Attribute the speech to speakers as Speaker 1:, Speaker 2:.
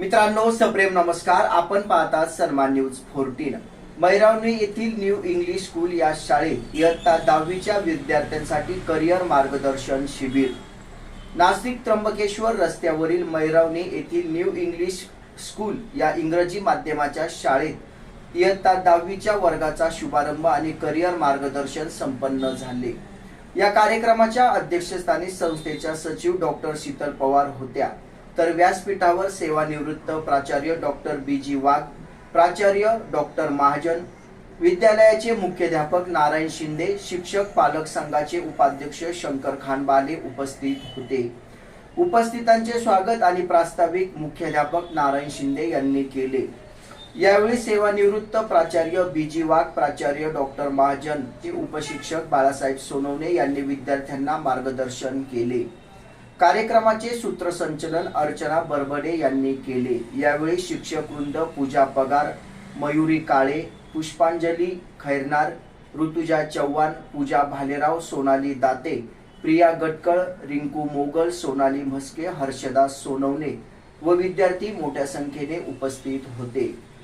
Speaker 1: मित्रांनो सप्रेम नमस्कार. आपण पाहतात सन्मान न्यूज फोर्टीन मैरावणी येथील न्यू इंग्लिश स्कूल या शाळेत इयत्ता दहावीच्या विद्यार्थ्यांसाठी करिअर मार्गदर्शन शिबिर. नाशिक त्र्यंबकेश्वर रस्त्यावरील मैरावणी येथील न्यू इंग्लिश स्कूल या इंग्रजी माध्यमाच्या शाळेत इयत्ता दहावीच्या वर्गाचा शुभारंभ आणि करिअर मार्गदर्शन संपन्न झाले. या कार्यक्रमाच्या अध्यक्षस्थानी संस्थेच्या सचिव डॉक्टर शीतल पवार होत्या. तर व्यासपीठावर सेवानिवृत्त प्राचार्य डॉक्टर बी जी वाघ प्राचार्य डॉक्टर महाजन विद्यालयाचे मुख्याध्यापक नारायण शिंदे शिक्षक पालक संघाचे उपाध्यक्ष शंकर खानबाले उपस्थित होते. उपस्थितांचे स्वागत आणि प्रास्ताविक मुख्याध्यापक नारायण शिंदे यांनी केले. यावेळी सेवानिवृत्त प्राचार्य बी जी वाघ प्राचार्य डॉक्टर महाजन ते उपशिक्षक बाळासाहेब सोनवणे यांनी विद्यार्थ्यांना मार्गदर्शन केले. कार्यक्रमाचे सूत्रसंचलन अर्चना बरबडे यांनी केले. यावेळी शिक्षक वृंद पूजा पगार मयुरी काळे पुष्पांजली खैरनार ऋतुजा चव्हाण पूजा भालेराव सोनाली दाते प्रिया गटकळ रिंकू मोगल सोनाली म्हस्के हर्षदा सोनवणे व विद्यार्थी मोठ्या संख्येने उपस्थित होते.